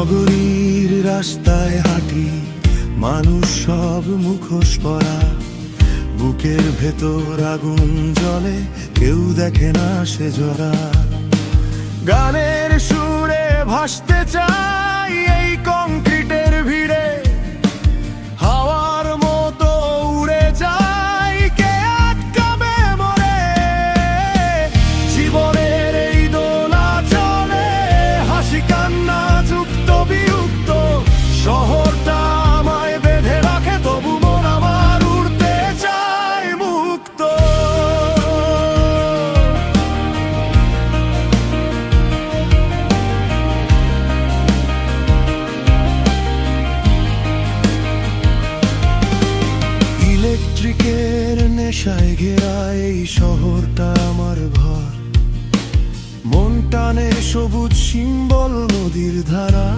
নগরীর রাস্তায় হাঁটি মানুষ সব মুখোশ পরা। বুকের ভেতর আগুন জলে কেউ দেখে না সে জরা। গানের সুরে ভাসতে চাই এই ঘেরা এই শহরটা আমার ঘর। মন টানে সবুজ সিম্বল নদীর ধারা।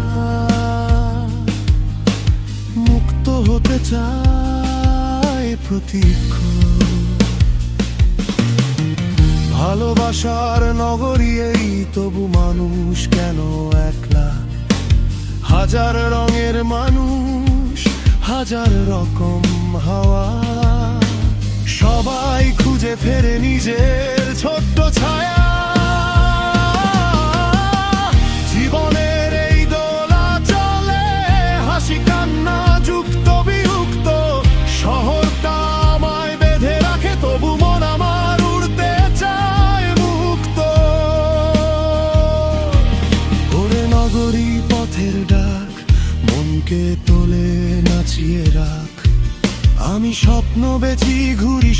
মুক্ত হতে চায় প্রতিক্ষণ ভালোবাসার নগরী এই, তবু মানুষ কেন একলা? হাজার রঙের মানুষ, হাজার রকম হাওয়া। সবাই খুঁজে ফেরে নিজের ছোট্ট ছায়া।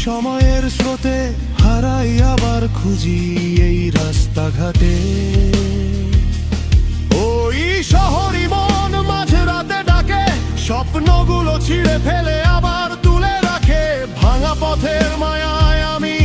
সময়ের স্রোতে হারাই আবার খুঁজি এই রাস্তাঘাটে। ওই শহরই মন মাঝে রাতে ডাকে, স্বপ্নগুলো ছিঁড়ে ফেলে আবার তুলে রাখে। ভাঙা পথের মায়ায় আমি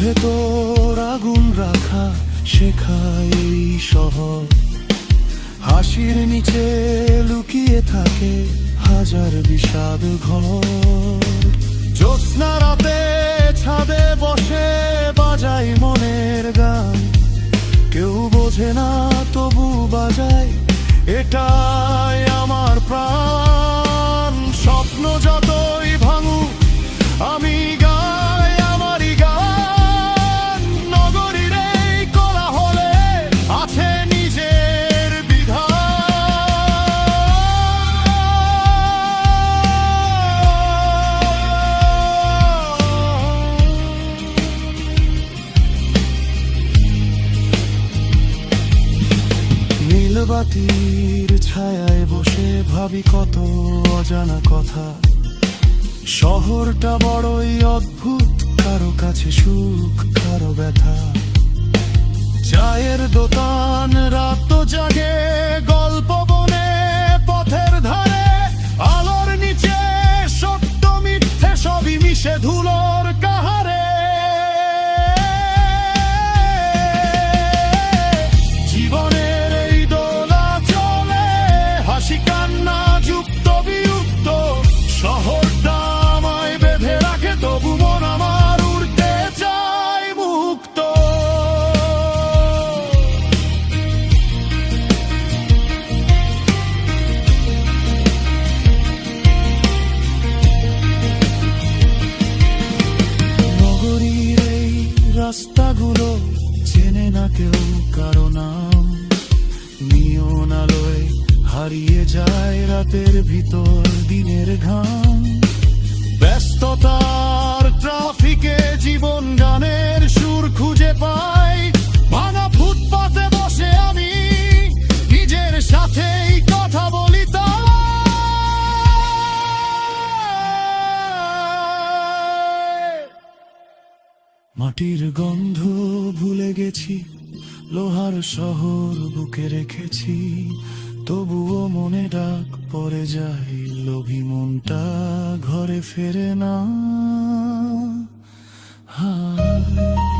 ভেতর আগুন রাখা শেখায় এই শহর। হাসির নিচে লুকিয়ে থাকে হাজার বিষাদ ঘর। জ্যোৎস্না রাতে ছাদে বসে বাজাই মনের গান। কেউ বোঝে না তবু বাজাই এটাই আমার প্রাণ। স্বপ্ন যতই ভাঙুক নীলবাতির ছায়ায় বসে ভাবি কত অজানা কথা। শহরটা বড়ই অদ্ভুত, কারও কাছে সুখ, কারও ব্যথা। চায়ের দোকান হারিয়ে যায় রাতের ভিতর দিনের ঘাম। ব্যস্ততার ট্রাফিকে জীবন গানের সুর খুঁজে পাই। ভাঙা ফুটপাতে বসে আমি নিজের সাথেই কথা বলি মাটির গন্ধ ভুলে গেছি, লোহার শহর বুকে রেখেছি। তবুও মনে ডাক পরে যাই লোভী মনটা ঘরে ফেরে না। হায়।